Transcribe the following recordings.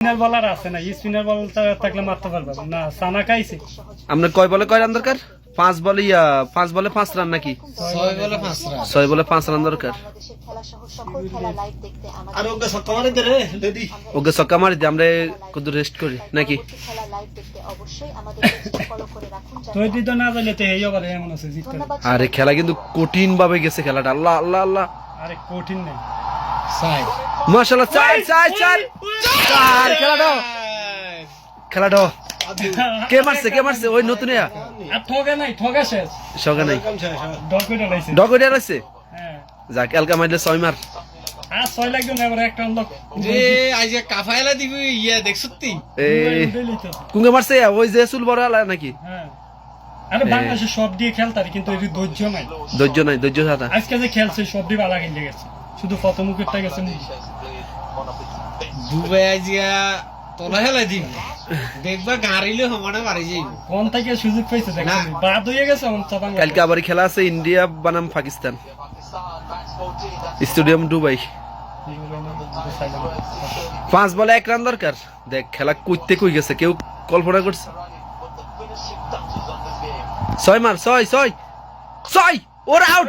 Spinner বলার আছে না স্পিনার বল থাকলে মারতে পারবে না। সানা খাইছে। আপনার কয় বলে কয় রান দরকার? পাঁচ বলে ইয়া পাঁচ বলে পাঁচ রান নাকি? ছয় বলে পাঁচ রান। ছয় বলে পাঁচ রান দরকার। বাংলাদেশের খেলা সহ সকল খেলা লাইভ দেখতে আমাদের আর ওকে সত্য দে রে লেডি। ওকে সক্কা মারি আমরা কত রেস্ট করি নাকি? পরবর্তী খেলা লাইভ দেখতে অবশ্যই আমাদের পেজটি ফলো করে রাখুন তো এটি তো না জানলে তো এই আবার এমন আছে জিততে ধন্যবাদ আরে খেলা কিন্তু কঠিন ভাবে গেছে খেলাটা। আল্লাহ আল্লাহ আল্লাহ। আরে কঠিন নেই। মাশাআল্লাহ চার চার চার। চার খেলাটা। খেলাটা। কে মারছে কে মারছে? ওই নতুন ইয়া। ঠগা নাই ঠগা শেষ। নাই। রয়েছে। হ্যাঁ। যাক এলকা মারলে ছয় মার। ইয়া দেখ সত্যি। এই কুঙ্গে মারছে ওই যে চুল বড় নাকি? হ্যাঁ। আরে বাংলাদেশে সব দিয়ে খেলতারি কিন্তু ধৈর্য নাই। ধৈর্য নাই ধৈর্য আজকে যে খেলছে সব দিয়ে গেছে। শুধু ফটো মুখেরটা গেছে মুখ। দুবাই আজিয়া তোলা হেলা দিবি দেখবা গাড়িলে সমানে মারি যাইব। কোন থেকে সুযোগ পাইছে দেখছি না। বাদ হয়ে গেছে অন্তত বাংলা কালকে আবার খেলা আছে ইন্ডিয়া বানাম পাকিস্তান। Stadium Dubai. পাঁচ বলে এক রান দরকার। দেখ খেলা কইতে কই গেছে কেউ কল্পনা করছে। ছয় মার ছয় ছয় ছয় ওর আউট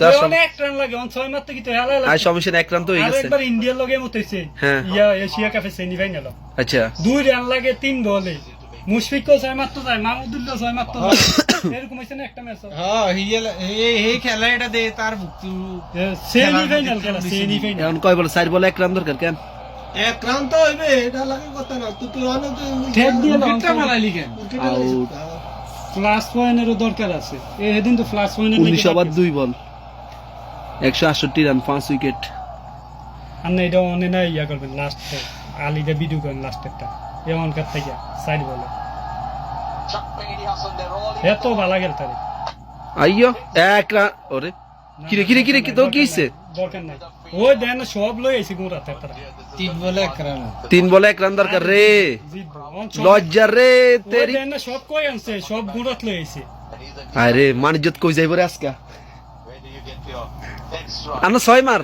তার সম- অনেক রান লাগে অন ছয় মাত্র কি তো হালা হালা আর সমস্যা নেই, এক রান তো আর গেছে। একবার ইন্ডিয়ার লগে মত হইছে। এশিয়া কাপে সেমিফাইনাল দুই রান লাগে তিন বলে। মুশফিকও ছয় মাত্র যায় মাহমুদুল্লাহ ছয় মাত্র যায়। এরকম হইছে না একটা ম্যাচ হ্যাঁ এই এই খেলা এটা দে তার ভুক্তু সেমিফাইনাল খেলা সেমিফাইনাল এখন কয় বলে? চার বলে এক রান দরকার কেন? এক রান তো হইবে এটা লাগে কথা না। তুই তুই অনেক ঠেক দিয়ে কেন? ফ্লাশ পয়েন্টেরও দরকার আছে। এদিন তো ফ্লাশ পয়েন্টের উনিশ ওভার দুই বল। একশো আটষট্টি রান পাঁচ উইকেট। আর না এটা অনে না ইয়া করবেন লাস্ট আলিদা ভিডিও করেন লাস্টেরটা এমন কার থেকে সাইড বলে এত ভালো গেল তারে আইয়ো এক রান। ওরে কিরে কিরে কিরে কি তো কি হইছে? দরকার নাই ওই দেন সব লই আইছি তারা তিন বলে এক রান তিন বলে এক রান দরকার রে লজ্জা রে ওই তেরি দেন সব কই আনছে সব গুড়াত লই আইছি আরে কই যাইব রে আজকা আনো ছয় মার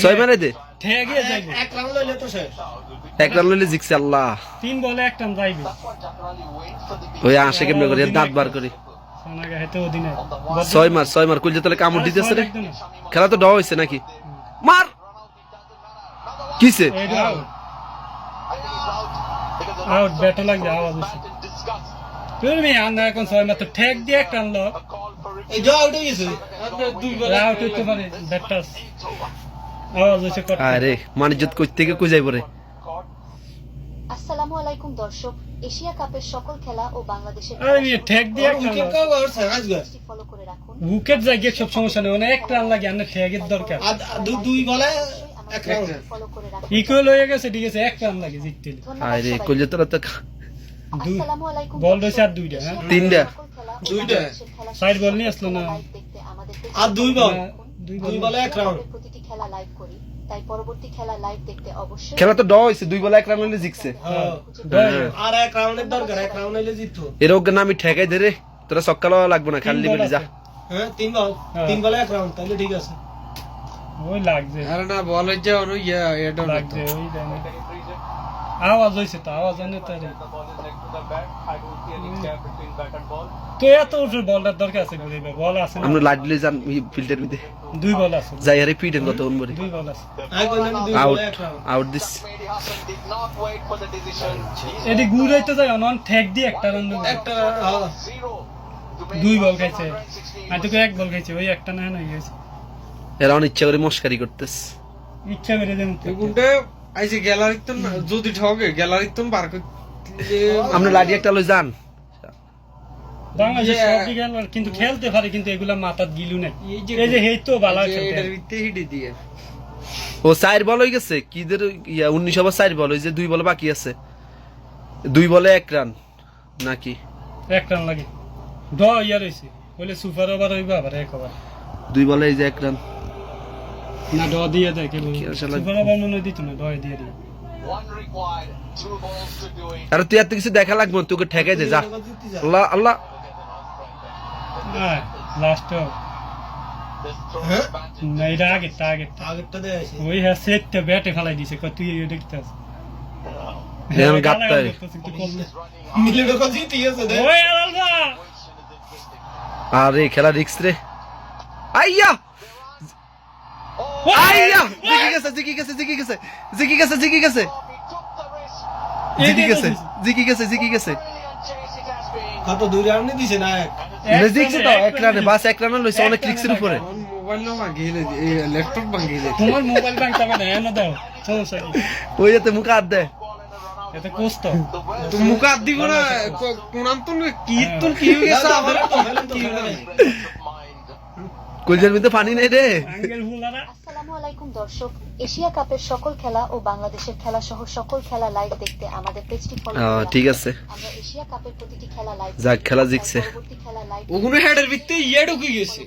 ছয় মারে দে ঠেকে যাইবো এক রান লইলে তো শেষ এক রান লইলে জিতছে আল্লাহ তিন বলে একটা যাইবে ওই আসে কেমনে করে দাঁত বার করি ছয় মার ছয় মার কইলে তাহলে কামড় দিতেছে রে। খেলা তো ড হইছে নাকি? মার! কিসে? আউট ব্যাটও লাগবে আওয়াজ হচ্ছে তুমি আন্দা এখন ছয় মাত্র। ঠেক দিয়ে একটা আনলো এই যাও আউট হয়ে গেছে। আউট হইতে পারে ব্যাটটা আওয়াজ হচ্ছে কট আরে মানিজ্জত কই থেকে কই যাইব রে? আসসালামু আলাইকুম দর্শক। এশিয়া কাপের সকল খেলা ও বাংলাদেশের ঠেক দিয়ে ফলো করে রাখুন। উইকেট জায়গায় সব সমস্যা নেই অনেক রান লাগে আন্না ঠেকের দরকার। দুই বলে এক রান। ফলো করে রাখুন। ইকুয়াল হয়ে গেছে ঠিক আছে এক রান লাগে জিততে। আরে কইলে তোরা তো আসসালামু আলাইকুম বল দর্শক। আর দুইটা হ্যাঁ? তিনটা। দুইটা। সাইড বল নিয়ে আসলো না। আর দুই বল। দুই দুই বলে এক রান প্রতিটি খেলা লাইভ করি। তাই পরবর্তী খেলা লাইভ দেখতে অবশ্যই খেলা তো ড হইছে দুই বলে এক রান জিতছে। হ্যাঁ। হ্যাঁ। আর এক রাউন্ডের দরকার এক রাউন্ড হইলে জিততো এর ওকে না আমি ঠেকাই দে রে। তোরা সকাল লাগবো না খালি তিন যা। হ্যাঁ তিন বল হ্যাঁ। তিন বলে এক রাউন্ড তাহলে ঠিক আছে। ওই লাগবে আরে না বল হইছে ওর ইয়া এটা লাগবে ওই দেন আওয়াজ হয়েছে তো আওয়াজ এনে তারে তো এত উঠে বলটার দরকার আছে ঘুরে বল আছে আমরা লাইট লই যান ফিল্ডের মধ্যে। দুই বল আছে। যাই আরে পিটেন কত উন বলি দুই বল আছে। আউট বলে আউট দিস। এদি ঘুরাইতে যায় অনন ঠেক দিয়ে একটা রান দেবো। একটা হ্যাঁ। দুই বল খাইছে। আর তোকে এক বল খাইছে ওই একটা না না গেছে এরা অনেক ইচ্ছা করে মস্কারি করতেছে। ইচ্ছা করে দেন এগুনটা আইছে গ্যালারি তো যদি ঠকে গ্যালারি তো বার আমরা লাডি একটা লই যান। কিন্তু খেলতে পারে কিন্তু এগুলা মাথার গিলু নাই। এই যে- হেই তো যে খেলতে। এটার ভিতরে হিডি দিয়ে। ও চার বল হয়ে গেছে। কিদের ইয়া উনিশ ওভার চার বল ওই যে দুই বল বাকি আছে। দুই বলে এক রান নাকি? এক রান লাগে। ড ইয়া রয়েছে বলে সুপার ওভার হইবা আবার এক ওভার। দুই বলে এই যে এক রান। না ড দিয়ে দেয় কেবল। সুপার ওভার মনে দিত না ড দিয়ে দিই আরে তুই এত কিছু দেখা লাগবে তোকে ঠেকাই দে যা। আল্লাহ আল্লাহ। হ্যাঁ লাস্ট না এটা আগে তা আগে আগেরটা দেয় ওই হ্যাঁ সেটটা ব্যাটে ফেলাই দিছে কই তুই দেখতে ওই আলাদা। আরে খেলা রিক্স রে। আইয়া! আইয়া জিকি গেছে জিকি গেছে জিকি গেছে জিকি গেছে জিকি গেছে জিকি গেছে জিকি গেছে জিকি গেছে কত দুই রাউন্ডে দিছে না এক? জিকছে তো এক রানে বাস এক রানে লইছে অনেক রিক্সের উপরে মোবাইল না ভাঙিয়ে ল্যাপটপ ভাঙিয়ে তোমার মোবাইল ব্যাংক চাবে না দাও সমস্যা ওই যাতে মুখ হাত দেয় এটা কষ্ট তো মুখা দিব না কোনাম তো কি হয়ে গেছে আবার কি হলো কলজের মধ্যে পানি নেই রে। আসসালামু আলাইকুম দর্শক। এশিয়া কাপের সকল খেলা ও বাংলাদেশের খেলা সহ সকল খেলা লাইভ দেখতে আমাদের পেজটি ফলো ঠিক আছে। আমরা এশিয়া কাপের প্রতিটি খেলা লাইভ যাক, খেলা জিতছে। ওগুলো হেডের ভিতরে ইয়ে ঢুকে গেছে।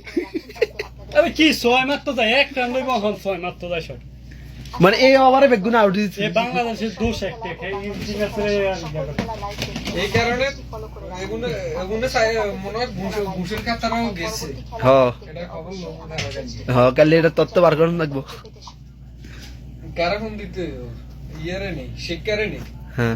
আরে কি ছয় মাত্র যায় এক রান লইব এখন ছয় মাত্র যায় সব মানে এই ওভারে বেগুন আউট দিচ্ছে এ বাংলাদেশের দোষ একটা এই কারণে হ্যাঁ কালি এটা তত্ত্ব বার করুন লাগবো কারা ফোন দিতে? ইয়ারে নেই শিক্ষারে নেই। হ্যাঁ।